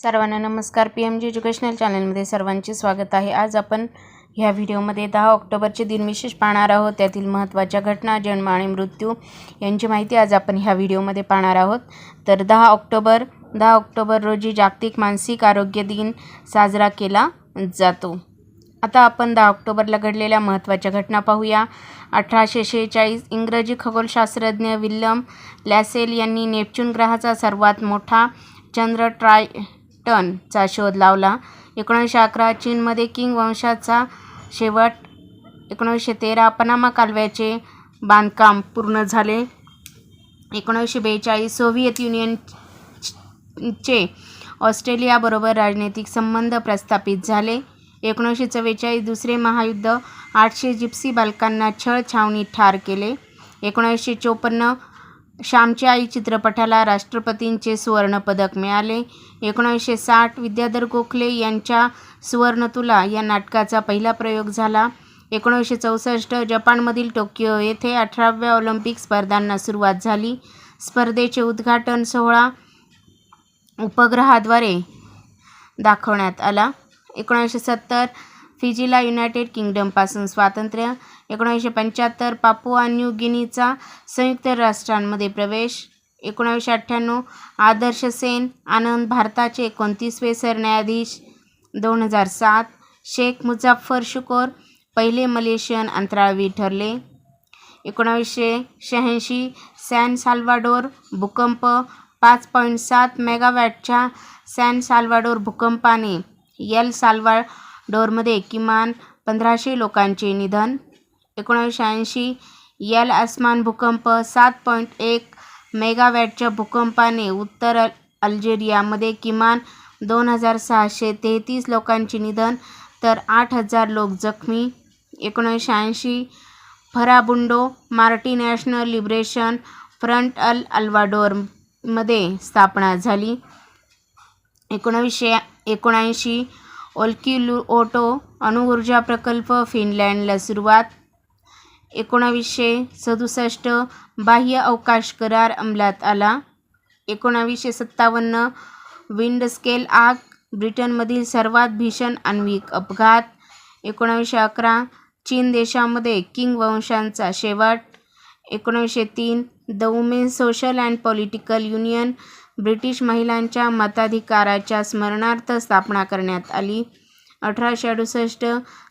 सर्वांना नमस्कार. P M G educational चॅनलमध्ये सर्वांचे स्वागत आहे. आज आपण ह्या व्हिडिओमध्ये दहा ऑक्टोबरचे दिनविशेष पाहणार आहोत. त्यातील महत्त्वाच्या घटना जन्म आणि मृत्यू यांची माहिती आज आपण ह्या व्हिडिओमध्ये पाहणार आहोत. तर दहा ऑक्टोबर दहा ऑक्टोबर रोजी जागतिक मानसिक आरोग्य दिन साजरा केला जातो. आता आपण दहा ऑक्टोबरला घडलेल्या महत्त्वाच्या घटना पाहूया. अठराशे शेहेचाळीस इंग्रजी खगोलशास्त्रज्ञ विल्यम लॅसेल यांनी नेपच्यून ग्रहाचा सर्वात मोठा चंद्र ट्राय टनचा शोध लावला. एकोणीसशे अकरा चीनमध्ये किंग वंशाचा शेवट एकोणीसशे तेरा पनामा कालव्याचे बांधकाम पूर्ण झाले. एकोणीसशे बेचाळीस सोव्हिएत युनियनचे ऑस्ट्रेलियाबरोबर राजनैतिक संबंध प्रस्थापित झाले. एकोणीसशे चव्वेचाळीस दुसरे महायुद्ध आठशे जिप्सी बालकांना छळ छावणीत ठार केले. एकोणीसशे चोपन्न श्यामची आई चित्रपटाला राष्ट्रपतींचे सुवर्णपदक मिळाले. एकोणीसशे साठ विद्याधर गोखले यांच्या सुवर्णतुला या नाटकाचा पहिला प्रयोग झाला. एकोणीसशे चौसष्ट जपानमधील टोकियो येथे अठराव्या ऑलिम्पिक स्पर्धांना सुरुवात झाली. स्पर्धेचे उद्घाटन सोहळा उपग्रहाद्वारे दाखवण्यात आला. एकोणीसशे सत्तर फिजीला युनायटेड किंगडमपासून स्वातंत्र्य एकोणीसशे पंच्याहत्तर पापुआ न्यू गिनीचा संयुक्त राष्ट्रांमध्ये प्रवेश एकोणावीसशे अठ्ठ्याण्णव आदर्श सेन आनंद भारताचे एकोणतीसवे सरन्यायाधीश दोन हजार सात शेख मुझफ्फर शुकोर पहिले मलेशियन अंतराळवीर ठरले. एकोणावीसशे शहाऐंशी सॅन साल्वाडोर भूकंप पाच पॉईंट सात मेगावॅटच्या सॅन साल्वाडोर भूकंपाने यल डोरमध्ये किमान पंधराशे लोकांचे निधन. एकोणीसशे ऐंशी यल आसमान भूकंप सात पॉईंट एक मेगावॅटच्या भूकंपाने उत्तर अल्जेरियामध्ये किमान दोन हजार सहाशे तेहतीस लोकांचे निधन तर आठ हजार लोक जखमी. एकोणीसशे ऐंशी Farabundo Marti National Liberation Front El अल्वाडोरमध्ये स्थापना झाली. एकोणावीसशे एकोणऐंशी ओल्किलू ओटो अणुऊर्जा प्रकल्प फिनलँडला सुरुवात. एकोणावीसशे सदुसष्ट बाह्य अवकाश करार अंमलात आला. एकोणावीसशे सत्तावन्न विंडस्केल आग ब्रिटनमधील सर्वात भीषण आण्विक अपघात. एकोणावीसशे अकरा चीन देशामध्ये किंग वंशांचा शेवट. एकोणीसशे तीन the women social and political union British महिलांच्या मताधिकाराच्या स्मरणार्थ स्थापना करण्यात आली. अठराशे अडुसष्ट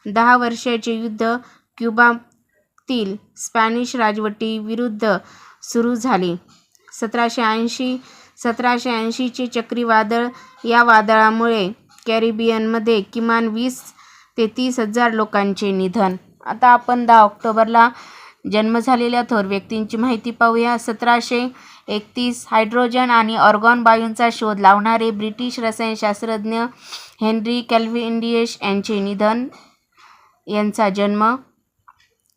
दहा वर्षाचे युद्ध क्युबातील स्पॅनिश राजवटीविरुद्ध सुरू झाले. सतराशे ऐंशी सतराशे ऐंशीचे चक्रीवादळ या वादळामुळे कॅरिबियनमध्ये किमान वीस ते तीस हजार लोकांचे निधन. आता आपण दहा ऑक्टोबरला जन्म झालेल्या थोर व्यक्तींची माहिती पाहूया. सतराशे एकतीस हायड्रोजन आणि ऑर्गॉन वायूंचा शोध लावणारे ब्रिटिश रसायनशास्त्रज्ञ हेनरी कॅल्व्हिंडियश यांचे निधन यांचा जन्म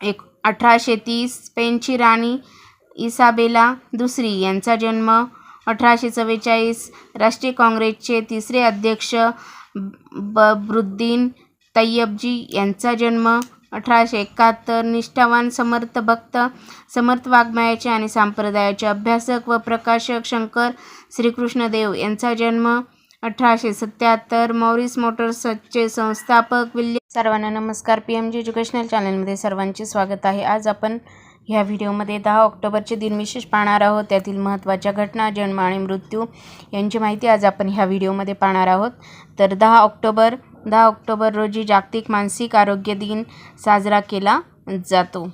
एक अठराशे तीस स्पेनची राणी इसाबेला दुसरी यांचा जन्म अठराशे चव्वेचाळीस राष्ट्रीय काँग्रेसचे तिसरे अध्यक्ष बबरुद्दीन तय्यबजी यांचा जन्म अठराशे एकाहत्तर निष्ठावान समर्थ भक्त समर्थ वाङ्मयाचे आणि संप्रदायाचे अभ्यासक व प्रकाशक शंकर श्रीकृष्णदेव यांचा जन्म अठराशे सत्याहत्तर मॉरिस मोटर्सचे संस्थापक विल्यम सर्वांना नमस्कार. पी एम जी एज्युकेशनल चॅनलमध्ये सर्वांचे स्वागत आहे. आज आपण ह्या व्हिडिओमध्ये दहा ऑक्टोबरचे दिनविशेष पाहणार आहोत. त्यातील महत्त्वाच्या घटना जन्म आणि मृत्यू यांची माहिती आज आपण ह्या व्हिडिओमध्ये पाहणार आहोत. तर दहा ऑक्टोबर दहा ऑक्टोबर रोजी जागतिक मानसिक आरोग्य दिन साजरा केला जातो.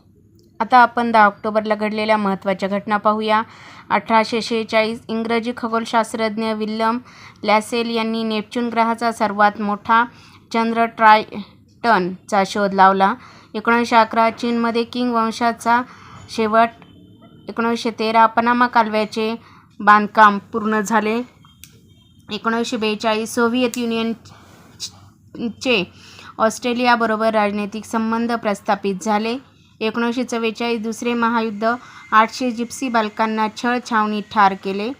आता आपण दहा ऑक्टोबरला घडलेल्या महत्त्वाच्या घटना पाहूया. अठराशे शेहेचाळीस इंग्रजी खगोलशास्त्रज्ञ विल्यम लॅसेल यांनी नेपच्यून ग्रहाचा सर्वात मोठा चंद्र ट्रायटनचा शोध लावला. एकोणीसशे अकरा चीनमध्ये किंग वंशाचा शेवट एकोणीसशे तेरा पनामा कालव्याचे बांधकाम पूर्ण झाले. एकोणीसशे बेचाळीस सोव्हिएत चे ऑस्ट्रेलियाबरोबर राजनैतिक संबंध प्रस्थापित झाले. एकोणीसशे चव्वेचाळीस दुसरे महायुद्ध आठशे जिप्सी बालकांना छळ छावणीत ठार केले.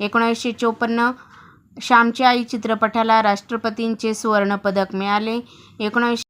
एकोणीसशे चोपन्न श्यामची आई चित्रपटाला राष्ट्रपतींचे सुवर्णपदक मिळाले. एकोणीसशे